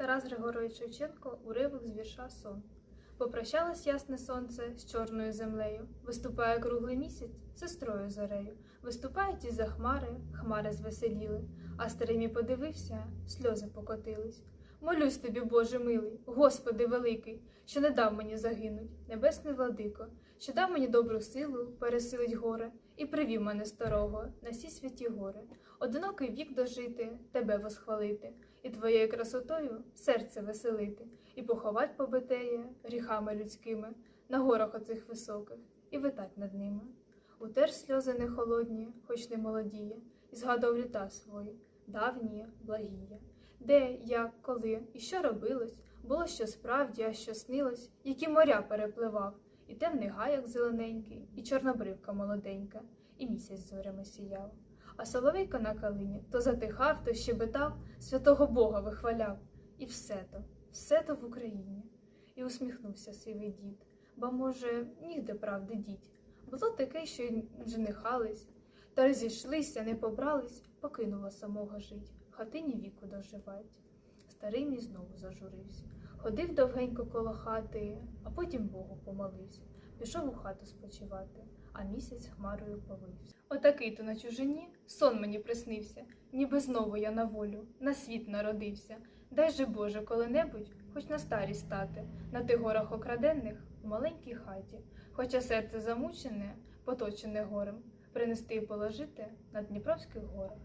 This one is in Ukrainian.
Тарас Григорович Шевченко уривок з вірша Сон. Попрощалось ясне сонце з чорною землею. Виступає круглий місяць сестрою зорею. Виступають із за хмари, хмари звеселіли, а старий мій подивився, сльози покотились. Молюсь тобі, Боже милий, Господи великий, що не дав мені загинуть, небесний владико, що дав мені добру силу пересилить горе і привів мене старого на всі святі гори. Одинокий вік дожити, тебе восхвалити, і твоєю красотою серце веселити, і поховать побитеє гріхами людськими на горах оцих високих, і витать над ними. Утер сльози не холодні, хоч не молодіє, і згадав літа свої, давні, благіє. Де, як, коли і що робилось, було що справді, а що снилось, які моря перепливав, і темний гаяк зелененький, і чорнобривка молоденька, і місяць зорями сіяв. А соловейко на калині то затихав, то щебетав, святого Бога вихваляв. І все то, все то в Україні. І усміхнувся сивий дід, ба, може, нігде правди діть. Було таке, що й женихались, та розійшлися, не побрались, покинула самого жить, хатині віку доживать. Старий мій знову зажурився. Ходив довгенько коло хати, а потім Богу помолився. Пішов у хату спочивати, а місяць хмарою повився. Отакий то на чужині сон мені приснився, ніби знову я на волю, на світ народився. Дай же Боже коли-небудь, хоч на старість стати, на тих горах окраденних у маленькій хаті, хоча серце замучене, поточене горем, принести і положити на Дніпровських горах.